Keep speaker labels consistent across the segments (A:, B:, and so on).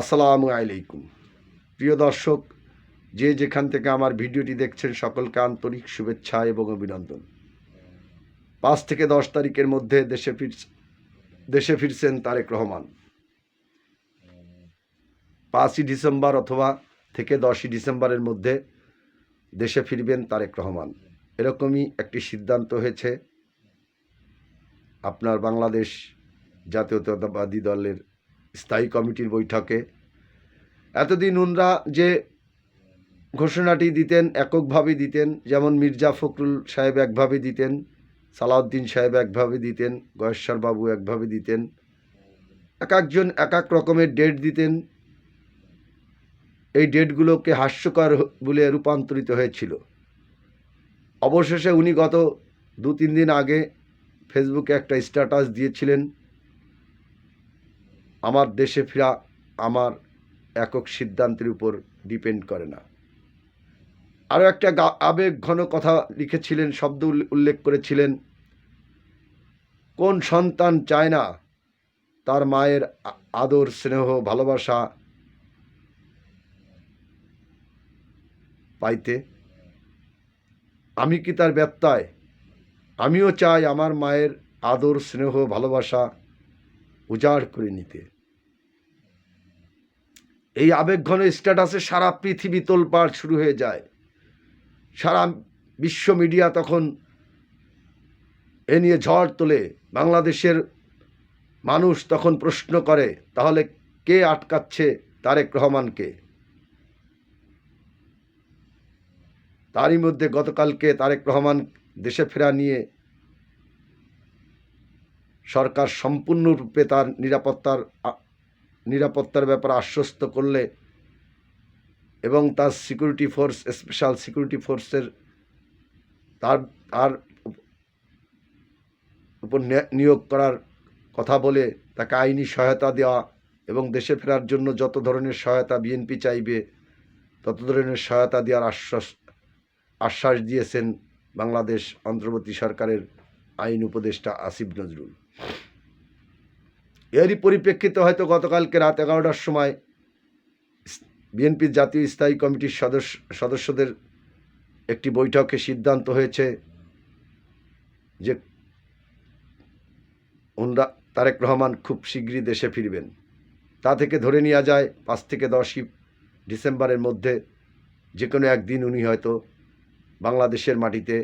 A: আসসালামু আলাইকুম। প্রিয় দর্শক, যে যেখান থেকে আমার ভিডিওটি দেখছেন, সকলকে আন্তরিক শুভেচ্ছা এবং অভিনন্দন। পাঁচ থেকে দশ তারিখের মধ্যে দেশে ফির দেশে ফিরছেন তারেক রহমান। পাঁচই ডিসেম্বর অথবা থেকে দশই ডিসেম্বরের মধ্যে দেশে ফিরবেন তারেক রহমান। এরকমই একটি সিদ্ধান্ত হয়েছে। আপনার বাংলাদেশ জাতীয়তাবাদী দলের স্থায়ী কমিটির বৈঠকে। এতদিন উনরা যে ঘোষণাটি দিতেন, এককভাবে দিতেন, যেমন মির্জা ফখরুল সাহেব একভাবে দিতেন, সালাউদ্দিন সাহেব একভাবে দিতেন, গয়েশ্বর বাবু একভাবে দিতেন, এক একজন এক এক রকমের ডেট দিতেন। এই ডেটগুলোকে হাস্যকর বলে রূপান্তরিত হয়েছিল। অবশেষে উনি গত দু তিন দিন আগে ফেসবুকে একটা স্ট্যাটাস দিয়েছিলেন। আমার দেশে ফেরা আমার একক সিদ্ধান্তের উপর ডিপেন্ড করে না। আরও একটা আবেগ ঘন কথা লিখেছিলেন, শব্দ উল্লে- উল্লেখ করেছিলেন, কোন সন্তান চায় না তার মায়ের আদর, স্নেহ, ভালোবাসা পাইতে? আমি কি তার ব্যত্যয় আমিও চাই আমার মায়ের আদর, স্নেহ, ভালোবাসা উজাড় করে নিতে। এই আবেগঘন স্ট্যাটাসে সারা পৃথিবী তোলপাড় শুরু হয়ে যায়। সারা বিশ্ব মিডিয়া তখন এ নিয়ে ঝড় তোলে। বাংলাদেশের মানুষ তখন প্রশ্ন করে, তাহলে কে আটকাচ্ছে তারেক রহমানকে? তারই মধ্যে গতকালকে তারেক রহমান দেশে ফেরা নিয়ে সরকার সম্পূর্ণরূপে তার নিরাপত্তার নিরাপত্তার ব্যাপারে আশ্বস্ত করলে এবং তার সিকিউরিটি ফোর্স স্পেশাল সিকিউরিটি ফোর্সের তার তার উপর নিয়োগ করার কথা বলে তাকে আইনি সহায়তা দেওয়া এবং দেশে ফেরার জন্য যত ধরনের সহায়তা বিএনপি চাইবে, তত ধরনের সহায়তা দেওয়ার আশ্বাস আশ্বাস দিয়েছেন বাংলাদেশ অন্তর্বর্তী সরকারের আইন উপদেষ্টা আসিফ নজরুল। এরই পরিপ্রেক্ষিতে হয়তো গতকালকে রাত এগারোটার সময় বিএনপির জাতীয় স্থায়ী কমিটির সদস্য সদস্যদের একটি বৈঠকে সিদ্ধান্ত হয়েছে যে ওনরা তারেক রহমান খুব শীঘ্রই দেশে ফিরবেন। তা থেকে ধরে নেওয়া যায়, পাঁচ থেকে দশই ডিসেম্বরের মধ্যে যে কোনো একদিন উনি হয়তো বাংলাদেশের মাটিতে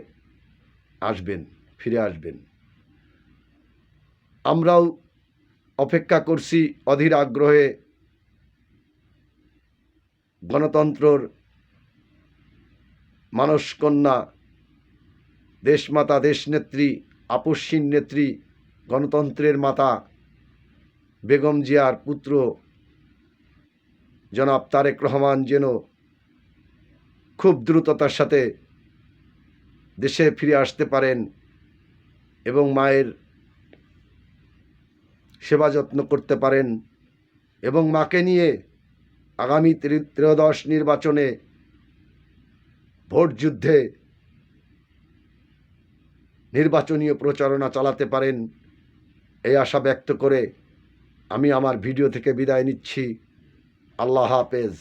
A: আসবেন, ফিরে আসবেন। আমরাও অপেক্ষা করছি অধীর আগ্রহে গণতন্ত্রর মানসকন্যা, দেশমাতা, দেশনেত্রী, আপসীন নেত্রী, গণতন্ত্রের মাতা বেগম জিয়ার পুত্র জনাব তারেক রহমান যেন খুব দ্রুততার সাথে দেশে ফিরে আসতে পারেন এবং মায়ের সেবা যত্ন করতে পারেন এবং মাকে নিয়ে আগামী ত্রি- ত্রয়োদশ নির্বাচনে ভোট যুদ্ধে নির্বাচনীয় প্রচারণা চালাতে পারেন। এই আশা ব্যক্ত করে আমি আমার ভিডিও থেকে বিদায় নিচ্ছি। আল্লাহ হাফেজ।